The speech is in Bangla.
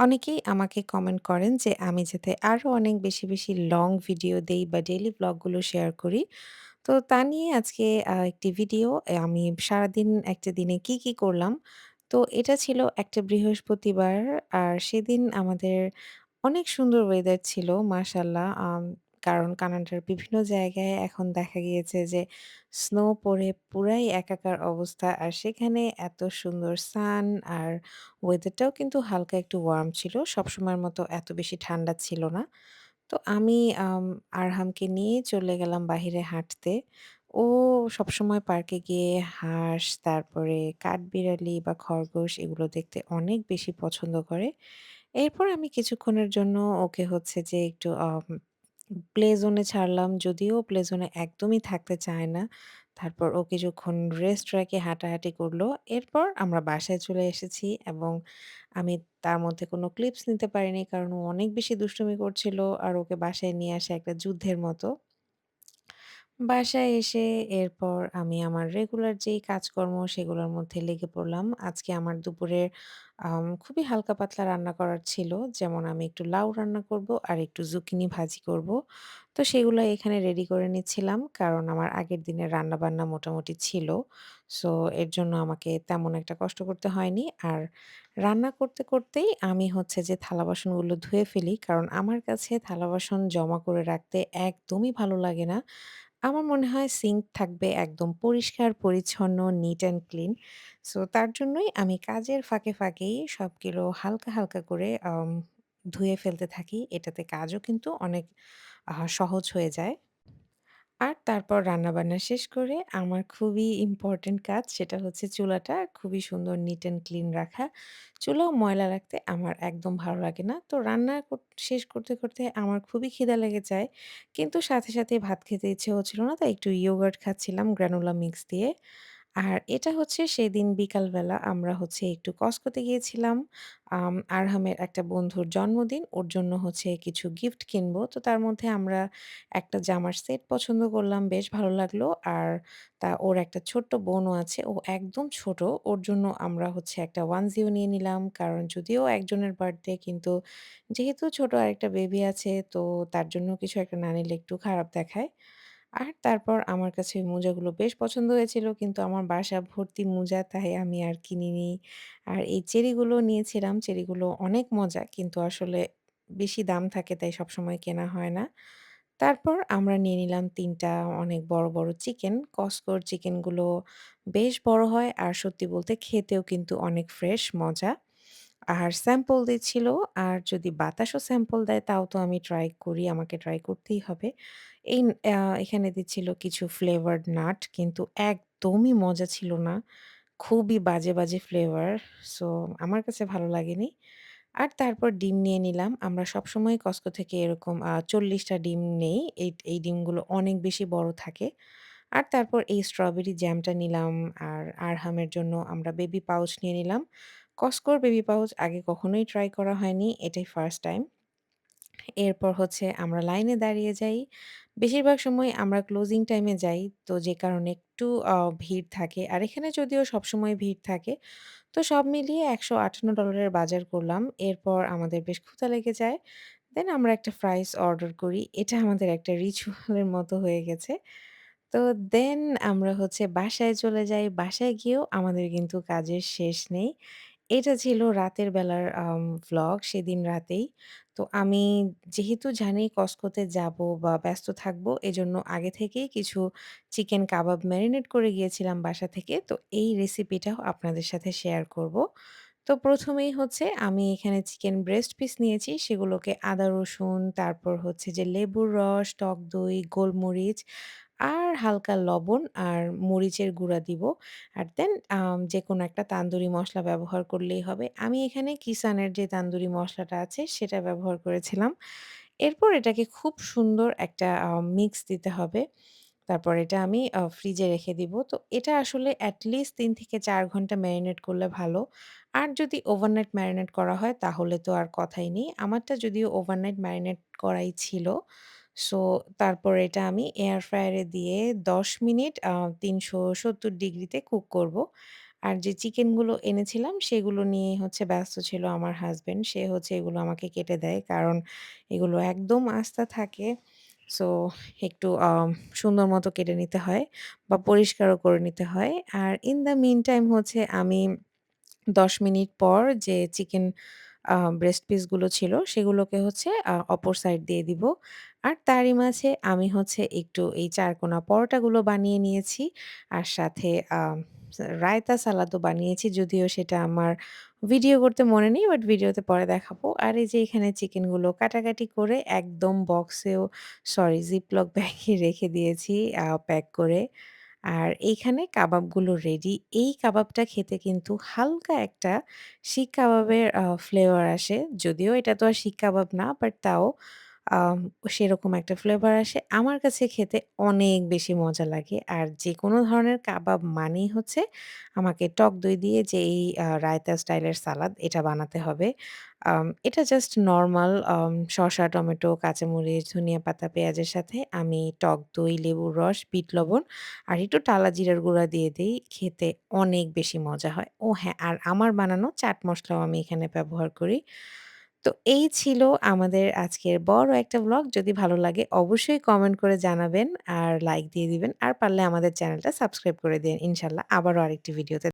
অনেকেই আমাকে কমেন্ট করেন যে আমি যাতে আরও অনেক বেশি, বেশি লং ভিডিও দেই বা ডেলি ভ্লগগুলো শেয়ার করি। তো তা নিয়ে আজকে একটি ভিডিও আমি সারাদিন একটা দিনে কি, কি করলাম। তো এটা ছিল একটা বৃহস্পতিবার। আর সেদিন আমাদের অনেক সুন্দর ওয়েদার ছিল মাশাআল্লাহ। কারণ কানাডার বিভিন্ন জায়গায় এখন দেখা গিয়েছে যে স্নো পড়ে পুরাই একাকার অবস্থা। আর সেখানে এত সুন্দর সান আর ওয়েদারটাও কিন্তু হালকা একটু ওয়ার্ম ছিল। সবসময়ের মতো এত বেশি ঠান্ডা ছিল না। তো আমি আরহামকে নিয়ে চলে গেলাম বাহিরে হাঁটতে। ও সবসময় পার্কে গিয়ে হাঁস, তারপরে কাঠবিড়ালি বা খরগোশ এগুলো দেখতে অনেক বেশি পছন্দ করে। এরপর আমি কিছুক্ষণের জন্য ওকে হচ্ছে যে একটু প্লে জোনে ছাড়লাম। যদিও প্লে জোনে একদমই থাকতে চায় না। তারপর ও কিছুক্ষণ রেস্ট রেখে হাঁটাহাঁটি করল, এরপর আমরা বাসায় চলে এসেছি এবং আমি তার মধ্যে কোনো ক্লিপস নিতে পারিনি। কারণ ও অনেক বেশি দুষ্টুমি করছিল। আর ওকে বাসায় নিয়ে আসা একটা যুদ্ধের মতো। বাসায় এসে এরপর আমি আমার রেগুলার যেই কাজকর্ম সেগুলোর মধ্যে লেগে পড়লাম। আজকে আমার দুপুরে আম খুবই হালকা পাতলা রান্না করার ছিল। যেমন আমি একটু লাউ রান্না করব আর একটু জুকিনি ভাজি করব। তো সেগুলো এখানে রেডি করে নিচ্ছিলাম। কারণ আমার আগের দিনের রান্নাবান্না মোটামুটি ছিল। সো এর জন্য আমাকে তেমন একটা কষ্ট করতে হয়নি। আর রান্না করতে, করতেই আমি হচ্ছে যে থালা-বাসনগুলো ধুয়ে ফেলি। কারণ আমার কাছে থালা-বাসন জমা করে রাখতে একদমই ভালো লাগে না। আমার মনে হয় সিঙ্ক থাকবে একদম পরিষ্কার পরিচ্ছন্ন, নিট অ্যান্ড ক্লিন। সো তার জন্যই আমি কাজের ফাঁকে, ফাঁকেই সবগুলো হালকা, হালকা করে ধুয়ে ফেলতে থাকি। এটাতে কাজও কিন্তু অনেক সহজ হয়ে যায়। আর তারপর রান্নাবান্না শেষ করে আমার খুবই ইম্পোর্টেন্ট কাজ সেটা হচ্ছে চুলাটা খুবই সুন্দর নিট অ্যান্ড ক্লিন রাখা। চুলাও ময়লা রাখতে আমার একদম ভালো লাগে না। তো রান্না শেষ করতে, করতে আমার খুবই খিদা লেগে যায়। কিন্তু সাথে, সাথে ভাত খেতে ইচ্ছে হচ্ছিল না। তাই একটু ইয়োগার্ট খাচ্ছিলাম গ্রানুলা মিক্স দিয়ে। আর এটা হচ্ছে সেদিন বিকালবেলা আমরা হচ্ছে একটু কস্টকোতে গিয়েছিলাম। আরহামের একটা বন্ধুর জন্মদিন। ওর জন্য হচ্ছে কিছু গিফট কিনবো। তো তার মধ্যে আমরা একটা জামার সেট পছন্দ করলাম, বেশ ভালো লাগল। আর তা ওর একটা ছোট্ট বোনও আছে। ও একদম ছোট। ওর জন্য আমরা হচ্ছে একটা ওয়ানজিও নিয়ে নিলাম। কারণ যদিও একজনের বার্থডে কিন্তু যেহেতু ছোট আরেকটা বেবি আছে তো তার জন্য কিছু একটা না নিলে একটু খারাপ দেখায়। আর তারপর আমার কাছে ওই মোজাগুলো বেশ পছন্দ হয়েছিল। কিন্তু আমার বাসা ভর্তি মোজা তাই আমি আর কিনিনি। আর এই চেরিগুলো নিয়েছিলাম। চেরিগুলো অনেক মজা। কিন্তু আসলে বেশি দাম থাকে তাই সবসময় কেনা হয় না। তারপর আমরা নিয়ে নিলাম ৩ টা অনেক বড়, বড় চিকেন। কস্টকোর চিকেনগুলো বেশ বড় হয় আর সত্যি বলতে খেতেও কিন্তু অনেক ফ্রেশ, মজা। আর স্যাম্পল দিচ্ছিল। আর যদি বাতাসও স্যাম্পল দেয় তাও তো আমি ট্রাই করি। আমাকে ট্রাই করতেই হবে। এই এখানে দিচ্ছিল কিছু ফ্লেভারড নাট কিন্তু একদমই মজা ছিল না। খুবই বাজে, বাজে ফ্লেভার। সো আমার কাছে ভালো লাগেনি। আর তারপর ডিম নিয়ে নিলাম। আমরা সবসময় কস্টকো থেকে এরকম আ ৪০ টা ডিম নেই। এই এই ডিমগুলো অনেক বেশি বড় থাকে। আর তারপর এই স্ট্রবেরি জ্যামটা নিলাম। আর আরহামের জন্য আমরা বেবি পাউচ নিয়ে নিলাম। কস্টকোর বেবি পাউচ আগে কখনোই ট্রাই করা হয়নি। এটাই ফার্স্ট টাইম। এরপর হচ্ছে আমরা লাইনে দাঁড়িয়ে যাই। বেশিরভাগ সময় আমরা ক্লোজিং টাইমে যাই। তো যে কারণে একটু ভিড় থাকে। আর এখানে যদিও সবসময় ভিড় থাকে। তো সব মিলিয়ে $১৫৮ এর বাজার করলাম। এরপর আমাদের বেশ ক্ষুধা লেগে যায়। দেন আমরা একটা ফ্রাইস অর্ডার করি। এটা আমাদের একটা রিচুয়াল এর মতো হয়ে গেছে। তো দেন আমরা হচ্ছে বাসায় চলে যাই। বাসায় গিয়েও আমাদের কিন্তু কাজের শেষ নেই। এটা ছিল রাতের বেলার আম ভ্লগ সেদিন রাতেই। তো আমি যেহেতু জানি কস্টকোতে যাব বা ব্যস্ত থাকব এজন্য আগে থেকেই কিছু চিকেন কাবাব মেরিনেট করে গিয়েছিলাম বাসা থেকে। তো এই রেসিপিটাও আপনাদের সাথে শেয়ার করব। তো ১ম এই হচ্ছে আমি এখানে চিকেন ব্রেস্ট পিস নিয়েছি। সেগুলোকে আদা, রসুন, তারপর হচ্ছে যে লেবুর রস, টক দই, গোলমরিচ আর হালকা লবণ আর মরিচের গুঁড়া দিব। আর দেন যে কোনো একটা তান্দুরি মশলা ব্যবহার করলেই হবে। আমি এখানে কিসানের যে তান্দুরি মশলাটা আছে, সেটা ব্যবহার করেছিলাম। এরপর এটাকে খুব সুন্দর একটা মিক্স দিতে হবে। তারপর এটা আমি ফ্রিজে রেখে দিব। তো এটা আসলে এট লিস্ট ৩ থেকে চার ঘণ্টা ম্যারিনেট করলে ভালো। আর যদি ওভারনাইট ম্যারিনেট করা হয়, তাহলে তো আর কথাই নেই। আমারটা যদিও ওভারনাইট ম্যারিনেট করাই ছিল। সো তারপর এটা আমি এয়ার ফ্রায়ারে দিয়ে ১০ মিনিট, আ ৩৭০ ডিগ্রিতে কুক করব। আর যে চিকেনগুলো এনেছিলাম, সেগুলো নিয়ে হচ্ছে ব্যস্ত ছিল আমার হাসব্যান্ড। সে হচ্ছে এগুলো আমাকে কেটে দেয়। কারণ এগুলো একদম আস্তা থাকে। সো একটু সুন্দর মতো কেটে নিতে হয় বা পরিষ্কারও করে নিতে হয়। আর ইন দ্য মিন টাইম হচ্ছে আমি ১০ মিনিট পর যে চিকেন ব্রেস্ট পিসগুলো ছিল, সেগুলোকে হচ্ছে অপর সাইড দিয়ে দিব। আর তারই মাঝে আমি হচ্ছে একটু এই চারকোনা পরোটাগুলো বানিয়ে নিয়েছি। আর সাথে রায়তা সালাদও বানিয়েছি। যদিও সেটা আমার ভিডিও করতে মনে নেই বাট ভিডিওতে পরে দেখাবো। আর এই যে এখানে চিকেনগুলো কাটাকাটি করে একদম বক্সেও সরি জিপলক ব্যাগে রেখে দিয়েছি প্যাক করে। আর এইখানে কাবাবগুলো রেডি। এই কাবাবটা খেতে কিন্তু হালকা একটা শিক কাবাবের ফ্লেভার আসে। যদিও এটা তো আর শিক কাবাব না বাট তাও সেরকম একটা ফ্লেভার আসে। আমার কাছে খেতে অনেক বেশি মজা লাগে। আর যেকোনো ধরনের কাবাব মানেই হচ্ছে আমাকে টক দই দিয়ে যে এই রায়তা স্টাইলের সালাদ এটা বানাতে হবে। এটা জাস্ট নরমাল শসা, টমেটো, কাঁচামরিচ, ধনিয়া পাতা, পেঁয়াজের সাথে আমি টক দই, লেবুর রস, বিট লবণ আর একটু টালা জিরার গুঁড়া দিয়ে দেই। খেতে অনেক বেশি মজা হয়। ও হ্যাঁ, আর আমার বানানো চাট মসলাও আমি এখানে ব্যবহার করি। তো এই ছিল আমাদের আজকের বড় একটা ব্লগ। যদি ভালো লাগে অবশ্যই কমেন্ট করে জানাবেন আর লাইক দিয়ে দিবেন। আর পারলে আমাদের চ্যানেলটা সাবস্ক্রাইব করে দিন। ইনশাল্লাহ আবারও আরেকটি ভিডিওতে